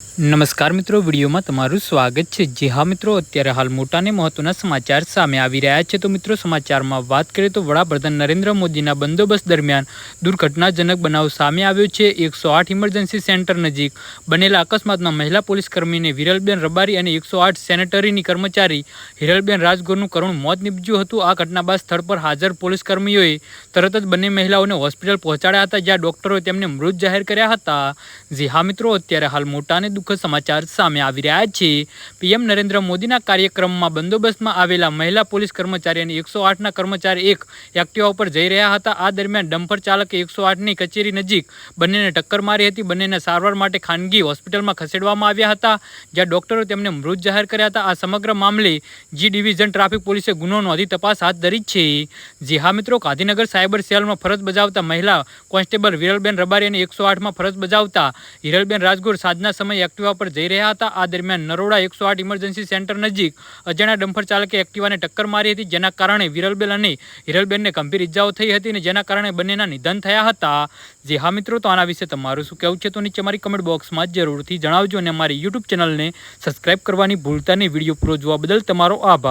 નમસ્કાર મિત્રો, વિડીયોમાં તમારું સ્વાગત છે. જે હા મિત્રો, અત્યારે હાલ મોટા અને મહત્વના સમાચાર સામે આવી રહ્યા છે. તો મિત્રો, સમાચારમાં વાત કરીએ તો વડાપ્રધાન નરેન્દ્ર મોદીના બંદોબસ્ત દરમિયાન દુર્ઘટનાજનક બનાવ સામે આવ્યો છે. એકસો આઠ ઇમરજન્સી સેન્ટર નજીક બનેલા અકસ્માતમાં મહિલા પોલીસ કર્મીને વિરલબેન રબારી અને એકસો આઠ સેનેટરીની કર્મચારી હિરલબેન રાજગોરનું કરુણ મોત નીપજ્યું હતું. આ ઘટના બાદ સ્થળ પર હાજર પોલીસ કર્મીઓએ તરત જ બંને મહિલાઓને હોસ્પિટલ પહોંચાડ્યા હતા, જ્યાં ડોક્ટરોએ તેમને મૃત જાહેર કર્યા હતા. જે હા મિત્રો, અત્યારે હાલ મોટા અને દુઃખદ સમાચાર સામે આવી રહ્યા છે. પીએમ નરેન્દ્ર મોદીના કાર્યક્રમમાં બંદોબસ્તમાં આવેલા મહિલા પોલીસ કર્મચારી અને એકસો આઠના કર્મચારી એક એક્ટિવા ઉપર જઈ રહ્યા હતા. આ દરમિયાન ડમ્પર ચાલકે એકસો આઠની કચેરી નજીક બંનેને ટક્કર મારી હતી. બંનેને સારવાર માટે ખાનગી હોસ્પિટલમાં ખસેડવામાં આવ્યા હતા, જ્યાં ડોક્ટરો તેમને મૃત જાહેર કર્યા હતા. આ સમગ્ર મામલે જી ડિવિઝન ટ્રાફિક પોલીસે ગુનો નોંધી તપાસ હાથ ધરી છે. જી હા મિત્રો, ગાંધીનગર સાયબર સેલમાં ફરજ બજાવતા મહિલા કોન્સ્ટેબલ વિરલબેન રબારી અને એકસો આઠમાં ફરજ બજાવતા હિરલબેન રાજગોર સાંજના સમયે એક્ટિવા પર જઈ રહ્યા હતા. આ દરમિયાન નરોડા એકસો આઠ ઇમરજન્સી સેન્ટર નજીક અજાણ્યા ડમ્ફર ચાલકે એક્ટિવાને ટક્કર મારી હતી, જેના કારણે વિરલબેન અને હિરલબેનને ગંભીર ઇજાઓ થઈ હતી અને જેના કારણે બંનેના નિધન થયા હતા. જે હા મિત્રો, તો આના વિશે તમારું શું કહેવું છે? તો નીચે મારી કમેન્ટ બોક્સમાં જરૂરથી જણાવજો અને મારી યુટ્યુબ ચેનલને સબસ્ક્રાઇબ કરવાની ભૂલતા નહીં. વીડિયો પૂરો જોવા બદલ તમારો આભાર.